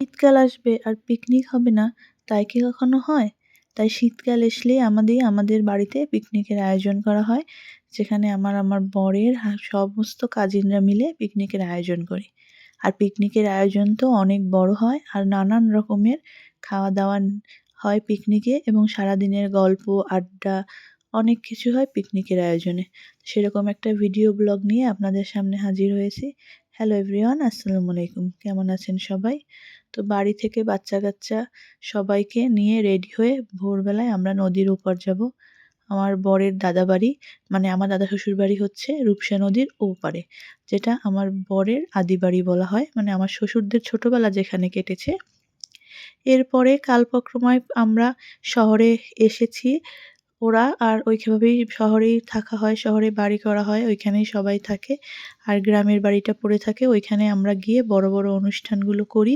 শীতকাল আসবে আর পিকনিক হবে না, তাই কি কখনো হয়? তাই শীতকাল আসলেই আমাদের আমাদের বাড়িতে পিকনিকের আয়োজন করা হয়, যেখানে আমার আমার বরের সমস্ত কাজিনরা মিলে পিকনিকের আয়োজন করি। আর পিকনিকের আয়োজন তো অনেক বড় হয়, আর নানান রকমের খাওয়া দাওয়া হয় পিকনিকে এবং সারাদিনের গল্প, আড্ডা, অনেক কিছু হয় পিকনিকের আয়োজনে। সেরকম একটা ভিডিও ব্লগ নিয়ে আপনাদের সামনে হাজির হয়েছি। হ্যালো এভরিওয়ান আসসালামু আলাইকুম কেমন আছেন সবাই? তো বাড়ি থেকে বাচ্চা কাচ্চা সবাইকে নিয়ে রেডি হয়ে ভোরবেলায় আমরা নদীর উপর যাব। আমার বরের দাদা বাড়ি মানে আমার দাদা শ্বশুর বাড়ি হচ্ছে রূপসা নদীর ওপারে, যেটা আমার বরের আদি বাড়ি বলা হয়। মানে আমার শ্বশুরদের ছোটোবেলা যেখানে কেটেছে। এরপরে কালপক্রময় আমরা শহরে এসেছি। ওরা আর ওইভাবেই শহরেই থাকা হয়, শহরে বাড়ি করা হয়, ওইখানেই সবাই থাকে। আর গ্রামের বাড়িটা পড়ে থাকে, ওইখানে আমরা গিয়ে বড় বড় অনুষ্ঠানগুলো করি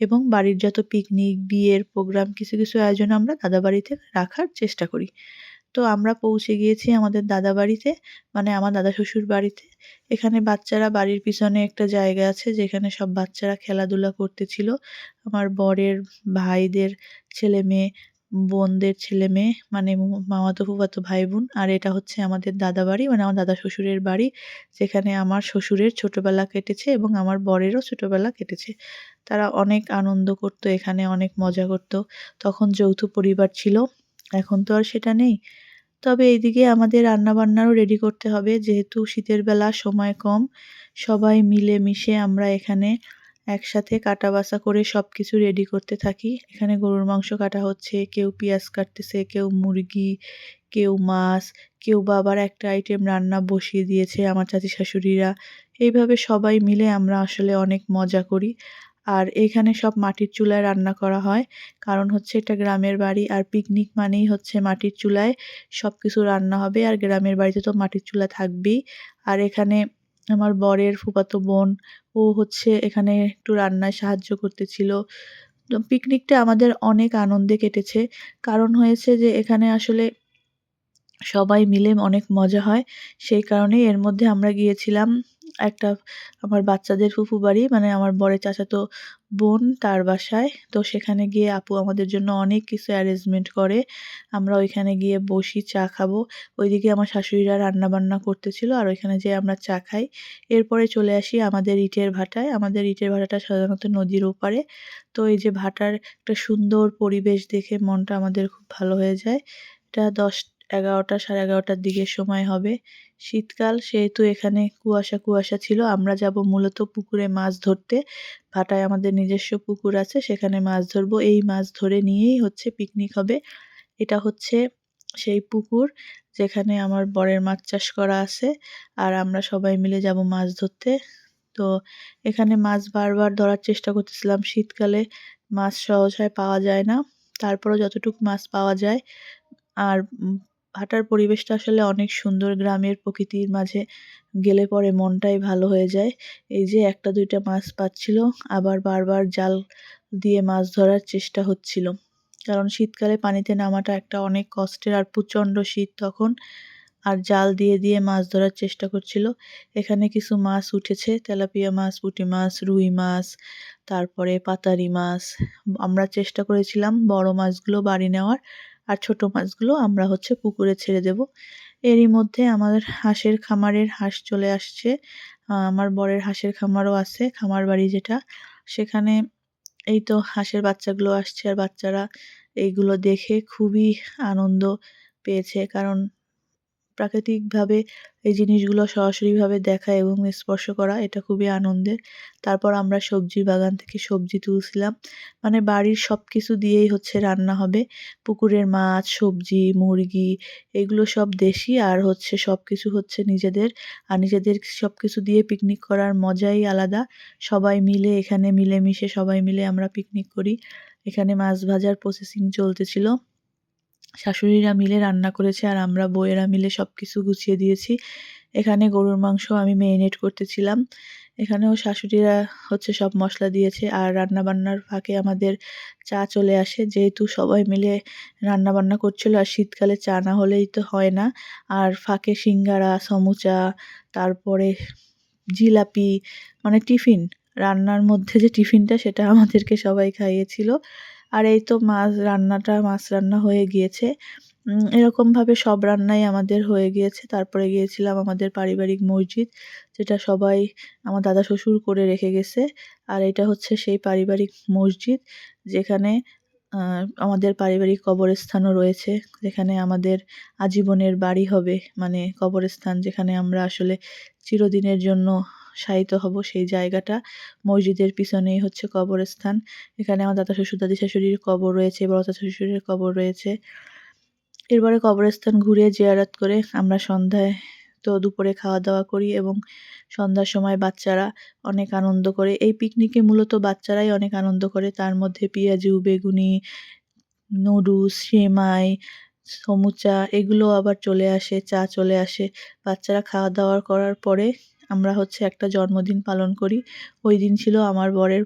এবং বাড়ির যত পিকনিক বিয়ের প্রোগ্রাম কিছু কিছু আয়োজন আমরা দাদা বাড়িতে রাখার চেষ্টা করি। তো আমরা পৌঁছে গিয়েছি আমাদের দাদা বাড়িতে মানে আমার দাদা শ্বশুর বাড়িতে। এখানে বাচ্চারা বাড়ির পিছনে একটা জায়গা আছে যেখানে সব বাচ্চারা খেলাধুলা করতেছিল। আমার বরের ভাইদের ছেলে মেয়ে বোনদের ছেলে মেয়ে মানে মামাতো ফুফাতো ভাই বোন আর এটা হচ্ছে আমাদের দাদা বাড়ি মানে আমার দাদা শ্বশুরের বাড়ি, যেখানে আমার শ্বশুরের ছোটোবেলা কেটেছে এবং আমার বরেরও ছোটোবেলা কেটেছে। তারা অনেক আনন্দ করতো এখানে, অনেক মজা করতো। তখন যৌথ পরিবার ছিল, এখন তো আর সেটা নেই। তবে এইদিকে আমাদের রান্নাবান্নারও রেডি করতে হবে, যেহেতু শীতের বেলা সময় কম, সবাই মিলে মিশে আমরা এখানে একসাথে কাটা বাছা করে সব কিছু রেডি করতে থাকি। এখানে গরুর মাংস কাটা হচ্ছে, কেউ পেঁয়াজ কাটতেছে, কেউ মুরগি, কেউ মাছ, কেউ বাবার একটা আইটেম রান্না বসিয়ে দিয়েছে আমার চাচি শাশুড়িরা। এইভাবে সবাই মিলে আমরা আসলে অনেক মজা করি। আর এখানে সব মাটির চুলায় রান্না করা হয়। কারণ হচ্ছে এটা গ্রামের বাড়ি আর পিকনিক মানেই হচ্ছে মাটির চুলায় সব কিছু রান্না হবে। আর গ্রামের বাড়িতে তো মাটির চুলা থাকবেই। আর এখানে আমার বরের ফুপাতো বোন, ও হচ্ছে এখানে একটু রান্নায় সাহায্য করতেছিল। পিকনিকটা আমাদের অনেক আনন্দে কেটেছে। কারণ হয়েছে যে, এখানে আসলে সবাই মিলে অনেক মজা হয়। সেই কারণেই এর মধ্যে আমরা গিয়েছিলাম। একটা আমার বাচ্চাদের ফুফু বাড়ি মানে আমার বরের চাচাতো বোন তার বাসায়। তো সেখানে গিয়ে আপু আমাদের জন্য অনেক কিছু অ্যারেঞ্জমেন্ট করে। আমরা ওইখানে গিয়ে বসি, চা খাব। ওইদিকে আমার শাশুড়িরা রান্না বান্না করতেছিল আর ওইখানে যেয়ে আমরা চা খাই। এরপরে চলে আসি আমাদের ইটের ভাটায়। আমাদের ইটের ভাটাটা সাধারণত নদীর ওপারে। তো এই যে ভাটার একটা সুন্দর পরিবেশ দেখে মনটা আমাদের খুব ভালো হয়ে যায়। এটা দশ, এগারোটা সাড়ে এগারোটার দিকে সময় হবে। শীতকাল, সেহেতু এখানে কুয়াশা কুয়াশা ছিল। আমরা যাব মূলত পুকুরে মাছ ধরতে। ভাটায় আমাদের নিজস্ব পুকুর আছে, সেখানে মাছ ধরবো। এই মাছ ধরে নিয়েই হচ্ছে পিকনিক হবে। এটা হচ্ছে সেই পুকুর যেখানে আমার বরের মাছ চাষ করা আছে আর আমরা সবাই মিলে যাব মাছ ধরতে। তো এখানে মাছ বারবার ধরার চেষ্টা করতেছিলাম। শীতকালে মাছ সহজ হয়, পাওয়া যায় না। তারপরও যতটুকু মাছ পাওয়া যায়, আর ভাটার পরিবেশটা আসলে অনেক সুন্দর। গ্রামের প্রকৃতির মাঝে গেলে পরে মনটাই ভালো হয়ে যায়। এই যে একটা দুইটা মাছ পাচ্ছিল, আবার বারবার জাল দিয়ে মাছ ধরার চেষ্টা হচ্ছিল। কারণ শীতকালে পানিতে নামাটা একটা অনেক কষ্টের আর প্রচণ্ড শীত তখন। আর জাল দিয়ে দিয়ে মাছ ধরার চেষ্টা করছিল। এখানে কিছু মাছ উঠেছে, তেলাপিয়া মাছ, পুঁটি মাছ, রুই মাছ, তারপরে পাতারি মাছ। আমরা চেষ্টা করেছিলাম বড় মাছগুলো বাড়ি নেওয়ার। আর ছোট মাছগুলো আমরা হচ্ছে পুকুরে ছেড়ে দেব। এরই মধ্যে আমাদের হাঁসের খামারের হাঁস চলে আসছে। আমার বরের হাঁসের খামারও আছে, খামার বাড়ি যেটা। সেখানে এই তো হাঁসের বাচ্চাগুলো আসছে আর বাচ্চারা এইগুলো দেখে খুবই আনন্দ পেয়েছে। কারণ প্রাকৃতিকভাবে এই জিনিসগুলো সরাসরিভাবে দেখা এবং স্পর্শ করা, এটা খুবই আনন্দের। তারপর আমরা সবজি বাগান থেকে সবজি তুলছিলাম। মানে বাড়ির সব কিছু দিয়েই হচ্ছে রান্না হবে। পুকুরের মাছ, সবজি, মুরগি, এগুলো সব দেশি আর হচ্ছে সব কিছু হচ্ছে নিজেদের। আর নিজেদের সব কিছু দিয়ে পিকনিক করার মজাই আলাদা। সবাই মিলে এখানে মিলেমিশে সবাই মিলে আমরা পিকনিক করি। এখানে মাছ ভাজার প্রসেসিং চলতেছিল। শাশুড়িরা মিলে রান্না করেছে আর আমরা বউয়েরা মিলে সব কিছু গুছিয়ে দিয়েছি। এখানে গরুর মাংস আমি মেরিনেট করতেছিলাম। এখানেও শাশুড়িরা হচ্ছে সব মশলা দিয়েছে আর রান্না বান্নার ফাঁকে আমাদের চা চলে আসে। যেহেতু সবাই মিলে রান্না বান্না করছিল আর শীতকালে চা না হলেই তো হয় না। আর ফাঁকে সিঙ্গারা, সমুচা, তারপরে জিলাপি মানে টিফিন, রান্নার মধ্যে যে টিফিনটা সেটা আমাদেরকে সবাই খাইয়েছিল। আর এই তো মাছ রান্নাটা, মাছ রান্না হয়ে গিয়েছে। এরকমভাবে সব রান্নাই আমাদের হয়ে গিয়েছে। তারপরে গিয়েছিলাম আমাদের পারিবারিক মসজিদ, যেটা সবাই, আমার দাদা শ্বশুর করে রেখে গেছে। আর এটা হচ্ছে সেই পারিবারিক মসজিদ, যেখানে আমাদের পারিবারিক কবরস্থানও রয়েছে, যেখানে আমাদের আজীবনের বাড়ি হবে। মানে কবরস্থান যেখানে আমরা আসলে চিরদিনের জন্য শায়িত হব সেই জায়গাটা। মসজিদের পিছনেই হচ্ছে কবরস্থান। এখানে আমার দাদা শ্বশুর, দাদি শাশুড়ির কবর রয়েছে, বড় চাচা শ্বশুরের কবর রয়েছে। এরপরে কবরস্থান ঘুরে জিয়ারত করে আমরা সন্ধ্যায় তো দুপুরে খাওয়া দাওয়া করি এবং সন্ধ্যার সময় বাচ্চারা অনেক আনন্দ করে। এই পিকনিকে মূলত বাচ্চারাই অনেক আনন্দ করে। তার মধ্যে পেঁয়াজু, বেগুনি, নুডলস, সেমাই, সমুচা, এগুলো আবার চলে আসে, চা চলে আসে। বাচ্চারা খাওয়া দাওয়া করার পরে আমরা হচ্ছে একটা জন্মদিন পালন করি। ওই দিন ছিল আমার বরের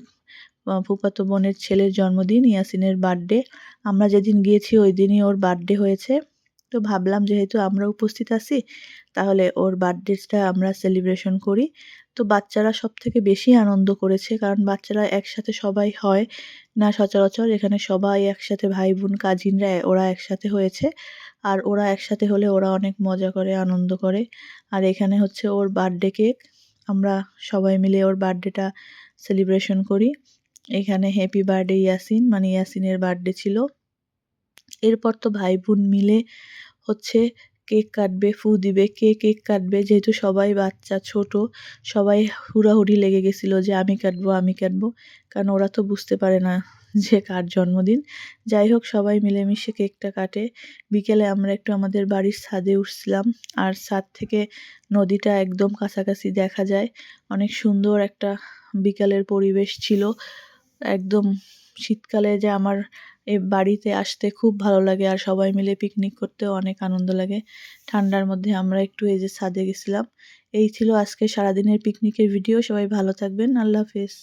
ফুফাতো বোনের ছেলের জন্মদিন, ইয়াসিনের বার্থডে আমরা যেদিন গিয়েছি ওই দিনই ওর বার্থডে হয়েছে। তো ভাবলাম যেহেতু আমরা উপস্থিত আছি, তাহলে ওর বার্থডেটা আমরা সেলিব্রেশন করি। তো বাচ্চারা সব থেকে বেশি আনন্দ করেছে, কারণ বাচ্চারা একসাথে সবাই হয় না সচরাচর। এখানে সবাই একসাথে ভাই বোন কাজিনরা, ওরা একসাথে হয়েছে। আর ওরা একসাথে হলে ওরা অনেক মজা করে, আনন্দ করে। আর এখানে হচ্ছে ওর বার্থডে কেক। আমরা সবাই মিলে ওর বার্থডেটা সেলিব্রেশন করি। এখানে হ্যাপি বার্থডে ইয়াসিন মানে ইয়াসিনের বার্থডে ছিল। এরপর তো ভাই বোন মিলে হচ্ছে কেক কাটবে, ফু দিবে, কে কেক কাটবে? যেহেতু সবাই বাচ্চা, ছোট, সবাই হুড়াহুড়ি লেগে গেছিল যে আমি কাটবো আমি কাটবো। কারণ ওরা তো বুঝতে পারে না যে কার জন্মদিন। যাই হোক, সবাই মিলেমিশে কেকটা কাটে। বিকেলে আমরা একটু আমাদের বাড়ির ছাদে উঠছিলাম। আর ছাদ থেকে নদীটা একদম কাছাকাছি দেখা যায়। অনেক সুন্দর একটা বিকালের পরিবেশ ছিল। একদম শীতকালে যে আমার এ বাড়িতে আসতে খুব ভালো লাগে আর সবাই মিলে পিকনিক করতেও অনেক আনন্দ লাগে। ঠান্ডার মধ্যে আমরা একটু এই যে ছাদে গেছিলাম। এই ছিল আজকে সারাদিনের পিকনিকের ভিডিও সবাই ভালো থাকবেন। আল্লাহ হাফেজ।